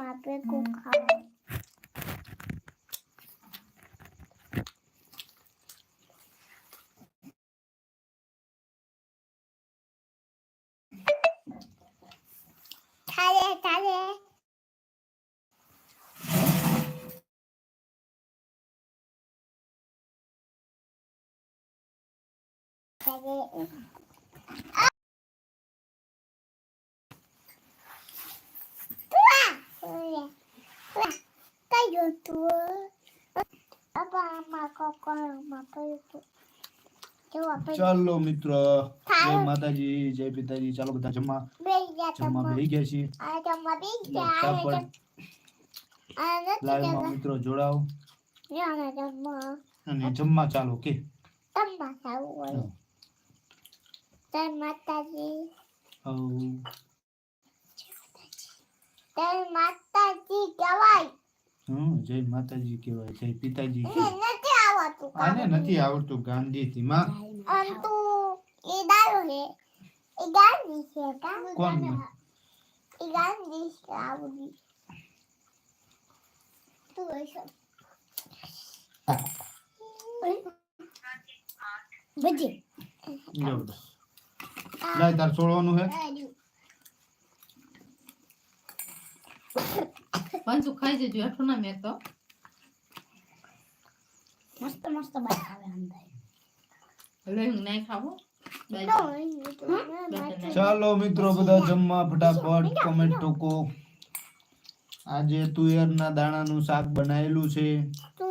มาเป็นกูเขาทะเลทะเล Daddy. ચાલો મિત્ર જય માતાજી જય પિતાજી. ચાલો બધા જમવા જમવા બેસી ગયા છીએ. લાઈવમાં મિત્રો જોડાઓ. અને જમવા ચાલો કે જય માતાજી. જય માતાજી. કહેવાય હમ જય માતાજી કહેવાય જય પિતાજી એને કહેવાય. નથી આવડતું આને નથી આવડતું ગાંધીથી માં આમ તો એ દારૂ હે એ ગાંધી છે કા કોણ એ ગાંધી છે આવડી તું હશે બજી લ્યો બધા. લાય તાર છોડવાનું હે પંચુ ખાઈ જજો હેઠું ના મેં તો. મસ્ત મસ્ત બાત આવે અંદર લઈ નહીં ખાવું ચાલો મિત્રો બધા જમવા ફટાફટ કોમેન્ટ ટોકો આજે તુવેરના દાણાનું શાક બનાવેલું છે. તું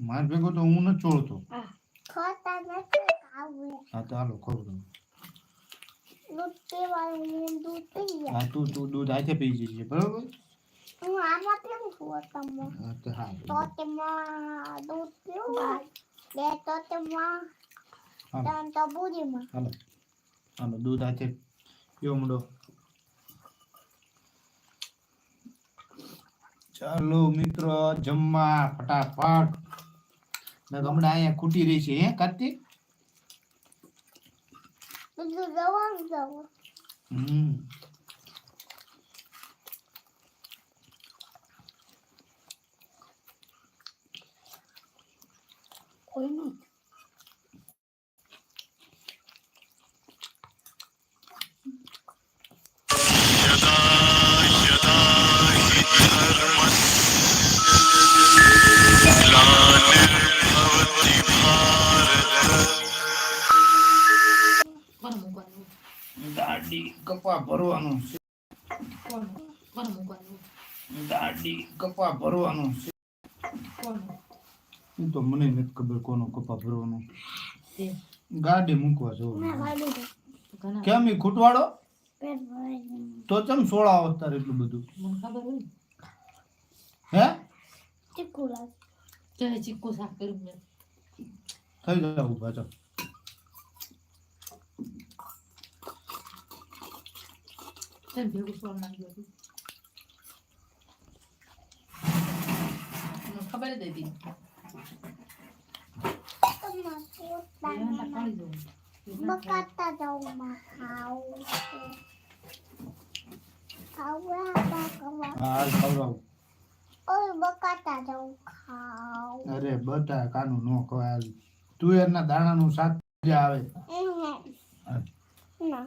માર ભેગો તો હું નથી છોડતો ખાતા નથી ખાવું. હા તો દૂધ પી ગયા હા તું તું દૂધ હાથે પી જજે બરોબર? હું આમાં કેમ છું તમે હા તો તેમાં દૂધ પીવું બે તો તેમાં ત્રણ તો બુરીમાં હાલો. હાલો દૂધ હાથે પીવો મુંડો ચાલો મિત્રો જમવા ફટાફટ ને હમણાં અહીંયા ખૂટી રહી છે હે કાર્તિક બીજું જવાનું જવું હમ કોઈ નહીં દાઢી કપા ભરવાનું છે દાઢી કપા ભરવાનું છે એ તો મને નથી ખબર કોનો કપા ભરવાનો. ગાડી મૂકવા જવું. કેમ એ ખૂટવાડો તો ચમ સોળા અવતાર એટલું બધું? મને ખબર હોય ને. હે? ચીકુ લાગે. ચીકુ મેં થઈ જાવ પાછો. તમારા પોતાના એમાં કાઢી દઉં બકાતા જાઉં માં ખાવું છે ખાવું આ કવા હા હાલ ખવડાવું ઓય બકાતા જાઉં ખાવ અરે બધા કાનું નો ખવાય તુવેરના દાણાનું શાક આવે ના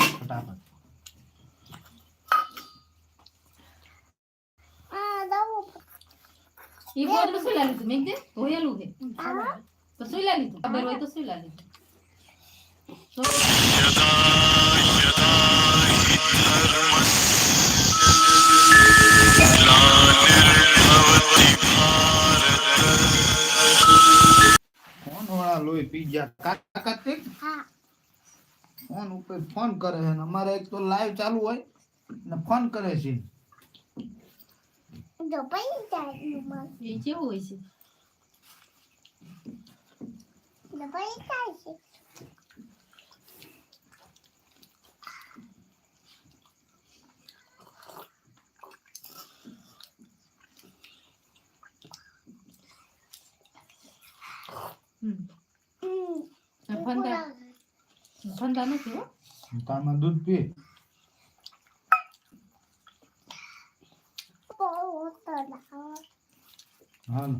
એટલું ખાઈ જા કઈ બીજા દિવસ કામ ડાલો બધા ફટાફટ આ દવું ઈ ગોદડું શું લાવી મેં દે ધોયેલું છે તો શું લાવી લીધું ખબર હોય તો શું લાવી લીધું તો ફોન વાળા લોહી પી ગયા કાકા તે હા ફોન ઉપર ફોન કરે છે ને અમારે એક તો લાઈવ ચાલુ હોય ને ફોન કરે છે જો પૈસા ફંદા નથી હો તારમાં દૂધ પી બહુ હોતો લાવો હા ને.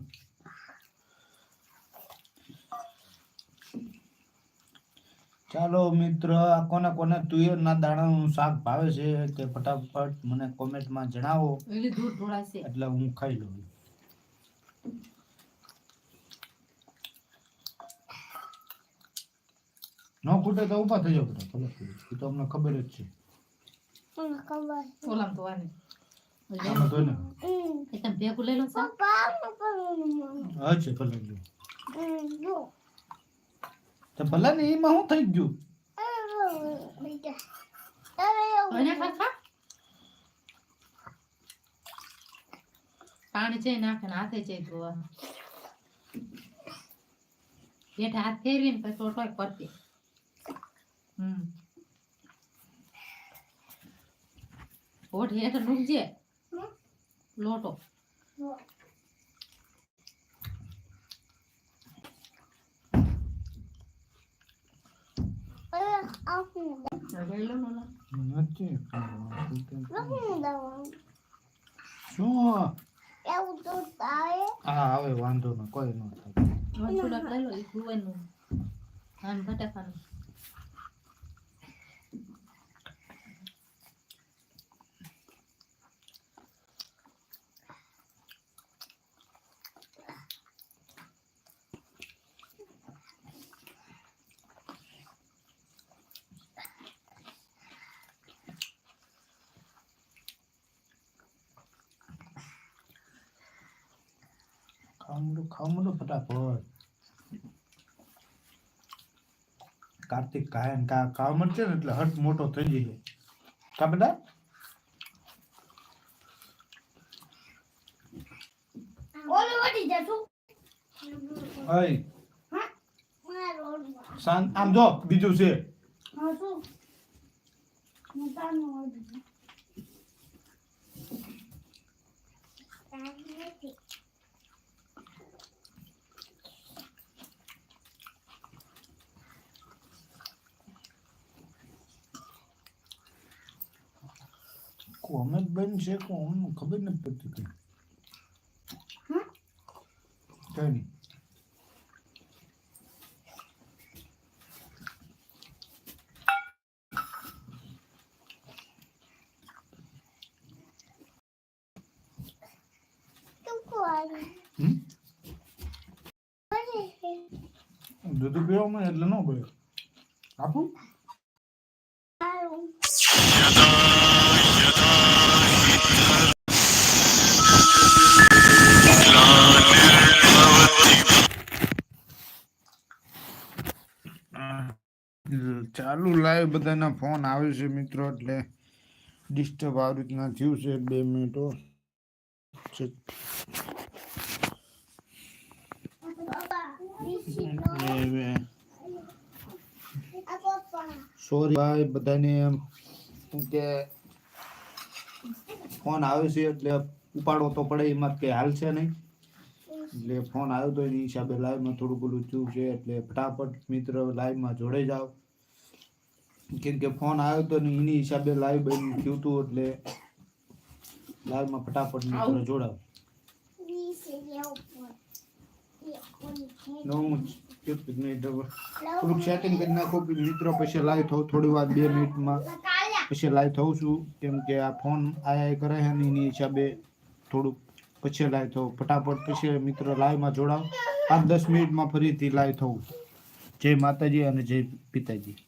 ચાલો મિત્ર આ કોને કોને તુવેરના દાણાનું શાક ભાવે છે તે ફટાફટ મને કોમેન્ટમાં જણાવો. એટલે હું ખાઈ લઉં. ન ખૂટે તો ઊભા થઈ જાવ ફૂટે. એ તો અમને ખબર જ છે. ઓલામ તો આને. આમાં તો ને હમ. ભેગું લઈ લો સા. પપ્પા પપ્પા હા છે ભલે જો. તો ભલે ને એમાં શું થઈ ગયું? બેટા હવે અને ખા ખા? પાણી છે નાખે ને હાથે છે ધોવા બેઠા હાથ ફેરવીને પછી ટોટોય કરતી હમ હોઠ હેઠ નુકજે લોટો આખું લઈ લો ને ઓલા. નથી લખું દઉં શું એવું તો તારે હા હવે વાંધો ન કોઈ ન થાય હવે થોડાક લઈ લો એ ગુવારનું આમ બટાકાનું ખાવા માંડો ખાવા માંડો ફટાફટ કાર્તિક કાય ને કા ખાવા મળશે ને એટલે હટ મોટો થઈ જશે કા બેટા ઓલું વટી જશું અય મારો શાંત આમ જો બીજું છે હા શું મોટાનું વટી નથી અમે બેન છે અમને ખબર નથી પડતી કઈ કઈ નહીં દૂધ પીવામાં એટલે ન પડે આપું ચાલુ લાઈવ બધાના ફોન આવે છે મિત્રો, એટલે ડિસ્ટર્બ આવી રીતના થયું છે બે મિનિટો સોરી ભાઈ, બધાને એમ કે ફોન આવે છે એટલે ઉપાડવો તો પડે, એમાં કે હાલ છે નહીં. એટલે ફોન આવ્યો તો એની હિસાબે લાઈવમાં થોડું બોલું થયું છે, એટલે ફટાફટ મિત્ર લાઈવમાં જોડે જાઓ. કેમ કે ફોન આવ્યો તો ને એની હિસાબે લાઈવ બની થયું હતું એટલે લાઈવમાં ફટાફટ મિત્ર જોડાવ બીજી ઉપર નો હું એક મિનિટ હવે થોડુંક સેટિંગ કરી નાખું કે મિત્રો પછી લાઈવ થવું થોડી વાર બે મિનિટમાં પછી લાઈવ થવું છું કેમ કે આ ફોન આયા કરે છે ને એની હિસાબે થોડુંક પછી લાઈવ થવું ફટાફટ પછી મિત્રો લાઈવમાં જોડાવ પાંચ દસ મિનિટમાં ફરીથી લાઈવ થવું જય માતાજી અને જય પિતાજી